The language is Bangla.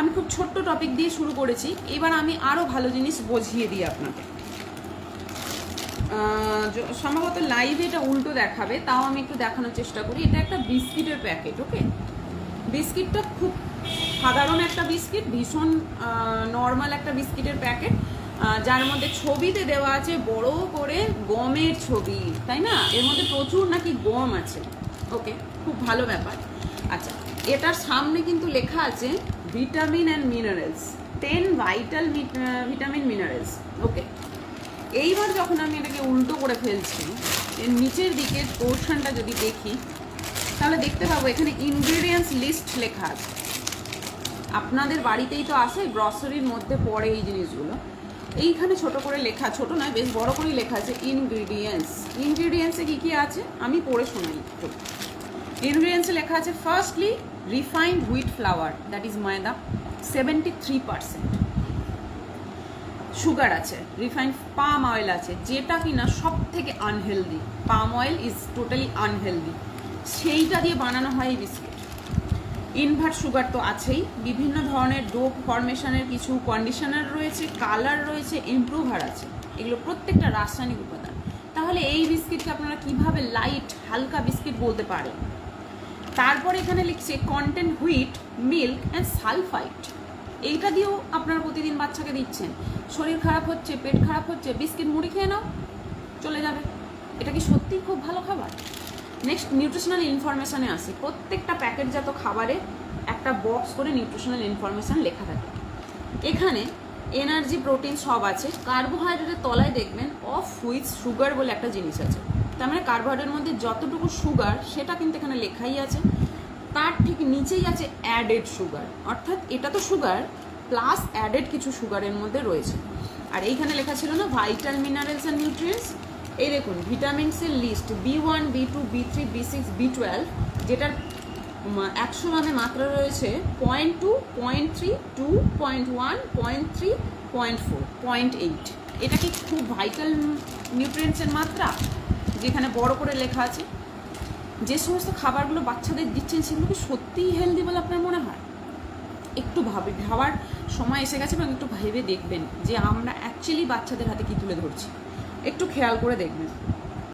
আমি খুব ছোট্ট টপিক দিয়ে শুরু করেছি। এবার আমি আরও ভালো জিনিস বুঝিয়ে দিই আপনাকে। সম্ভবত লাইভে এটা উল্টো দেখাবে, তাও আমি একটু দেখানোর চেষ্টা করি। এটা একটা বিস্কিটের প্যাকেট ওকে বিস্কিটটা খুব সাধারণ একটা বিস্কিট, ভীষণ নর্মাল একটা বিস্কিটের প্যাকেট যার মধ্যে ছবিতে দেওয়া আছে বড় করে গমের ছবি, তাই না? এর মধ্যে প্রচুর নাকি গম আছে ওকে খুব ভালো ব্যাপার। আচ্ছা এটার সামনে কিন্তু লেখা আছে vitamin and minerals ten vital vitamin minerals okay এইবার যখন আমি এটাকে উল্টো করে ফেলছি, এর নিচের দিকের পোর্শনটা যদি দেখি, তাহলে দেখতে পাবো এখানে ইনগ্রিডিয়েন্টস লিস্ট লেখা আছে। আপনাদের বাড়িতেই তো আসে গ্রসারির মধ্যে পড়ে এই জিনিসগুলো। এইখানে ছোট করে লেখা, ছোট নয়, বেশ বড় করেই লেখা আছে ইনগ্রিডিয়েন্টস ইনগ্রিডিয়েন্টসে কী কী আছে? আমি পড়ে শোনাই ইনগ্রিডিয়েন্টসে লেখা আছে firstly refined wheat flour that is ময়দা সেভেন্টি থ্রি পার্সেন্ট সুগার আছে রিফাইন্ড পাম অয়েল আছে, যেটা কিনা সব থেকে unhealthy palm oil is totally unhealthy সেইটা দিয়ে বানানো হয় এই বিস্কিট ইনভার্ট সুগার তো আছেই, বিভিন্ন ধরনের ডোপ ফরমেশনের কিছু কন্ডিশনার রয়েছে কালার রয়েছে ইমপ্রুভার আছে, এগুলো প্রত্যেকটা রাসায়নিক উপাদান। তাহলে এই বিস্কিটকে আপনারা কীভাবে লাইট হালকা বিস্কিট বলতে পারেন? তারপরে এখানে লিখছে content wheat milk and sulphite এইটা দিয়েও আপনারা প্রতিদিন বাচ্চাকে দিচ্ছেন। শরীর খারাপ হচ্ছে, পেট খারাপ হচ্ছে, বিস্কিট মুড়ি খেয়ে নাও, চলে যাবে। এটা কি সত্যিই খুব ভালো খাবার? নেক্সট নিউট্রিশনাল ইনফরমেশানে আসি। প্রত্যেকটা প্যাকেটজাত খাবারে একটা বক্স করে নিউট্রিশনাল ইনফরমেশান লেখা থাকে। এখানে এনার্জি প্রোটিন সব আছে। কার্বোহাইড্রেটের তলায় দেখবেন অফ হুইচ সুগার বলে একটা জিনিস আছে। তার মানে কার্বোহাইড্রেটের মধ্যে যতটুকু সুগার সেটা কিন্তু এখানে লেখাই আছে। তার ঠিক নিচেই আছে অ্যাডেড সুগার অর্থাৎ এটা তো সুগার প্লাস অ্যাডেড কিছু সুগারের মধ্যে রয়েছে। আর এইখানে লেখা ছিল না ভাইটাল মিনারেলস অ্যান্ড নিউট্রিয়েন্টস এই দেখুন ভিটামিনসের list B one B two B three B six B twelve যেটার একশো গ্রামে মাত্রা রয়েছে point two point three two point one point three point four point eight এটা কি খুব ভাইটাল নিউট্রিয়েন্টসের মাত্রা? যেখানে বড় করে লেখা আছে, যে সমস্ত খাবারগুলো বাচ্চাদের দিচ্ছেন সেগুলো কি সত্যিই হেলদি বলে আপনার মনে হয়? একটু ভাবে, ভাবার সময় এসে গেছে এবং একটু ভেবে দেখবেন যে আমরা অ্যাকচুয়ালি বাচ্চাদের হাতে কি তুলে ধরছি। একটু খেয়াল করে দেখবেন।